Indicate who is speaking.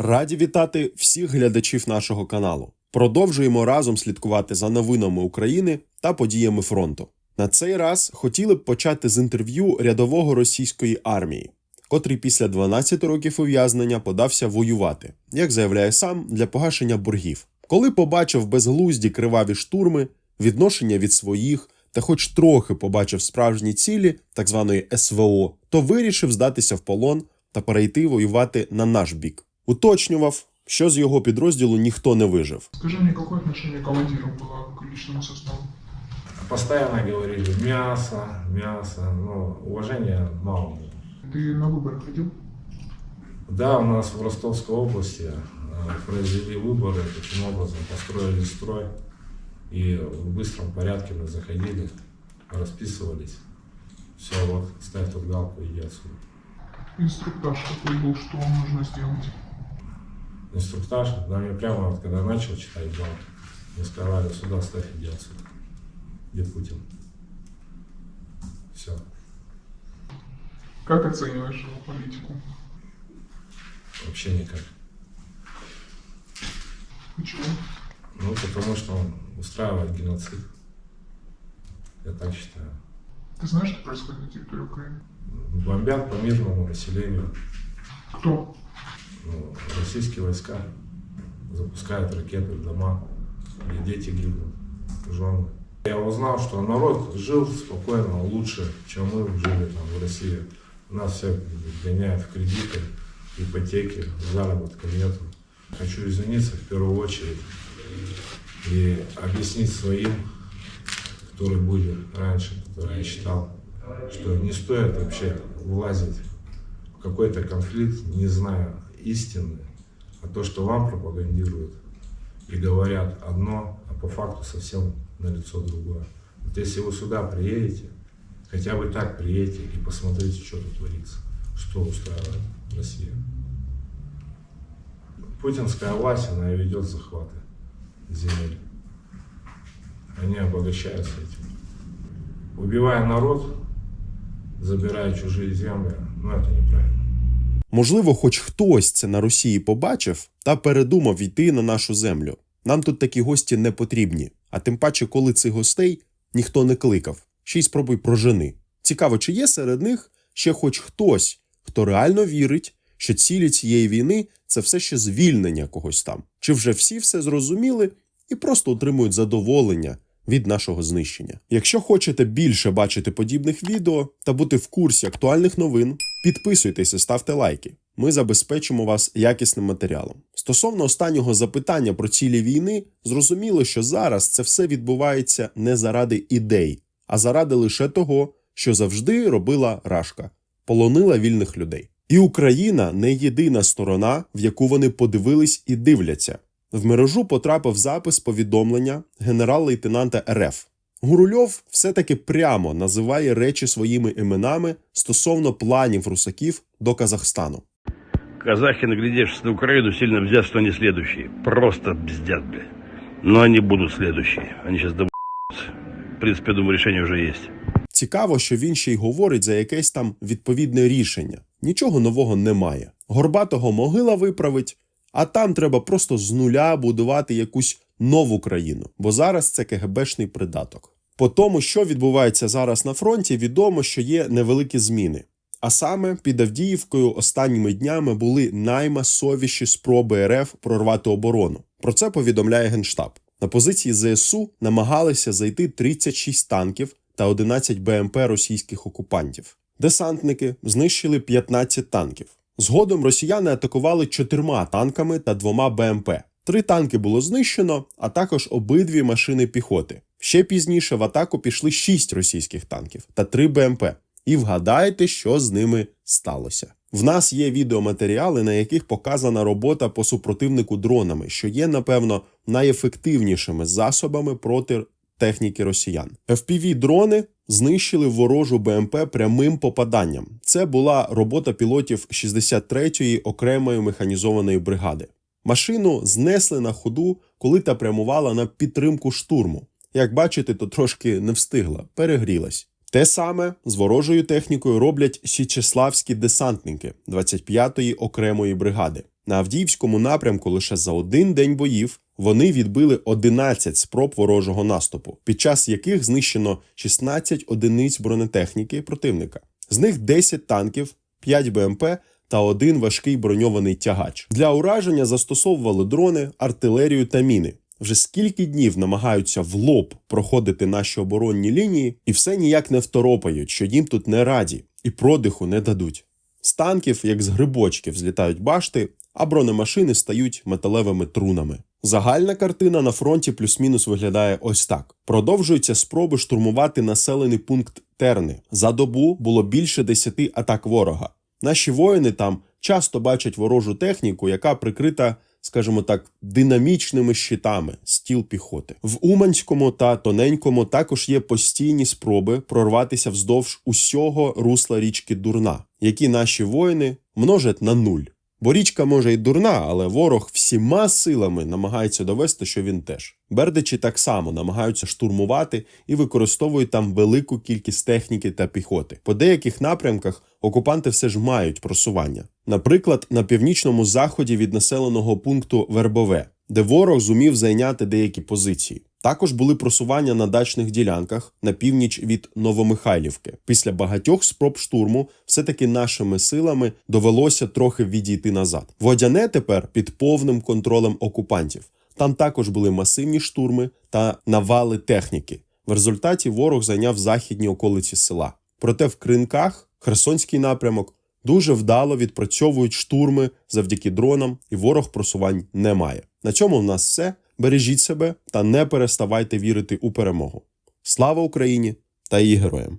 Speaker 1: Раді вітати всіх глядачів нашого каналу. Продовжуємо разом слідкувати за новинами України та подіями фронту. На цей раз хотіли б почати з інтерв'ю рядового російської армії, котрий після 12 років ув'язнення подався воювати, як заявляє сам, для погашення боргів. Коли побачив безглузді криваві штурми, відношення від своїх та хоч трохи побачив справжні цілі, так званої СВО, то вирішив здатися в полон та перейти воювати на наш бік. Уточнював, що з його підрозділу ніхто не вижив.
Speaker 2: Скажи мне, какое отношение командира было к личному составу?
Speaker 3: Постоянно говорили мясо, мясо, но уважения мало было.
Speaker 2: Ты на выборы ходил?
Speaker 3: Да, у нас в Ростовской области э, произвели выборы, таким образом построили строй, и в быстром порядке мы заходили, расписывались. Все, вот, ставь тут галку, иди отсюда.
Speaker 2: Инструктаж какой был, что вам нужно сделать?
Speaker 3: Инструктаж, да, мне прямо вот, когда начал читать галку, мне сказали, сюда ставь, иди отсюда. Где Путин? Все.
Speaker 2: Как оцениваешь его политику?
Speaker 3: Вообще никак.
Speaker 2: Почему?
Speaker 3: Ну, потому что он устраивает геноцид. Я так считаю.
Speaker 2: Ты знаешь, что происходит на территории Украины?
Speaker 3: Бомбят по мирному населению.
Speaker 2: Кто?
Speaker 3: Ну, российские войска запускают ракеты в дома, где дети гибнут, жены. Я узнал, что народ жил спокойно, лучше, чем мы жили там в России. Нас всех гоняют в кредиты, ипотеки, заработка нету. Хочу извиниться в первую очередь и объяснить своим, которые были раньше, которые я считал, что не стоит вообще влазить в какой-то конфликт, не зная истины, а то, что вам пропагандируют и говорят одно, а по факту совсем на лицо другое. Вот если вы сюда приедете, хотя бы так приедете и посмотрите, что тут творится, что устраивает Россия. Путинская власть, она ведет захваты земель. Они обогащаются этим. Убивая народ, забирая чужие земли, ну это неправильно.
Speaker 1: Можливо, хоч хтось це на Росії побачив та передумав йти на нашу землю. Нам тут такі гості не потрібні, а тим паче, коли цих гостей ніхто не кликав. Ще й спробуй прожени. Цікаво, чи є серед них ще хоч хтось, хто реально вірить, що цілі цієї війни це все ще звільнення когось там, чи вже всі все зрозуміли і просто отримують задоволення від нашого знищення. Якщо хочете більше бачити подібних відео та бути в курсі актуальних новин, підписуйтесь і ставте лайки. Ми забезпечимо вас якісним матеріалом. Стосовно останнього запитання про цілі війни, зрозуміло, що зараз це все відбувається не заради ідей, а заради лише того, що завжди робила Рашка полонила вільних людей. І Україна не єдина сторона, в яку вони подивились і дивляться. В мережу потрапив запис повідомлення генерал-лейтенанта РФ. Гурульов все-таки прямо називає речі своїми іменами стосовно планів русаків до Казахстану.
Speaker 4: Казахи, наглядевшись на Украину, сильно бздят, что они следующие. Просто бздят, бля. Но они будут следующие. Они сейчас добудутся. В принципе, я думаю, решение уже есть.
Speaker 1: Цікаво, що він ще й говорить за якесь там відповідне рішення. Нічого нового немає. Горбатого могила виправить, а там треба просто з нуля будувати якусь нову країну, бо зараз це КГБшний придаток. По тому, що відбувається зараз на фронті, відомо, що є невеликі зміни. А саме під Авдіївкою останніми днями були наймасовіші спроби РФ прорвати оборону. Про це повідомляє Генштаб. На позиції ЗСУ намагалися зайти 36 танків та 11 БМП російських окупантів. Десантники знищили 15 танків. Згодом росіяни атакували чотирма танками та двома БМП. Три танки було знищено, а також обидві машини піхоти. Ще пізніше в атаку пішли шість російських танків та три БМП. І вгадайте, що з ними сталося. В нас є відеоматеріали, на яких показана робота по супротивнику дронами, що є, напевно, найефективнішими засобами проти техніки росіян. fpv дрони знищили ворожу БМП прямим попаданням. Це була робота пілотів 63-ї окремої механізованої бригади. Машину знесли на ходу, коли та прямувала на підтримку штурму. Як бачите, то трошки не встигла, перегрілась. Те саме з ворожою технікою роблять січеславські десантники 25-ї окремої бригади. На Авдіївському напрямку лише за один день боїв вони відбили 11 спроб ворожого наступу, під час яких знищено 16 одиниць бронетехніки противника. З них 10 танків, 5 БМП та один важкий броньований тягач. Для ураження застосовували дрони, артилерію та міни. Вже скільки днів намагаються в лоб проходити наші оборонні лінії, і все ніяк не второпають, що їм тут не раді і продиху не дадуть. З танків, як з грибочків, злітають башти, а бронемашини стають металевими трунами. Загальна картина на фронті плюс-мінус виглядає ось так: продовжуються спроби штурмувати населений пункт Терни. За добу було більше 10 атак ворога. Наші воїни там часто бачать ворожу техніку, яка прикрита, скажімо так, динамічними щитами стіл піхоти. В Уманському та Тоненькому також є постійні спроби прорватися вздовж усього русла річки Дурна, які наші воїни множать на нуль. Бо річка може й дурна, але ворог всіма силами намагається довести, що він теж. Бердичі так само намагаються штурмувати і використовують там велику кількість техніки та піхоти. По деяких напрямках окупанти все ж мають просування. Наприклад, на північному заході від населеного пункту Вербове, де ворог зумів зайняти деякі позиції. Також були просування на дачних ділянках на північ від Новомихайлівки. Після багатьох спроб штурму, все-таки нашими силами довелося трохи відійти назад. Водяне тепер під повним контролем окупантів. Там також були масивні штурми та навали техніки. В результаті ворог зайняв західні околиці села. Проте в кринках Херсонський напрямок дуже вдало відпрацьовують штурми завдяки дронам, і ворог просувань не має. На цьому в нас все. Бережіть себе та не переставайте вірити у перемогу. Слава Україні та її героям!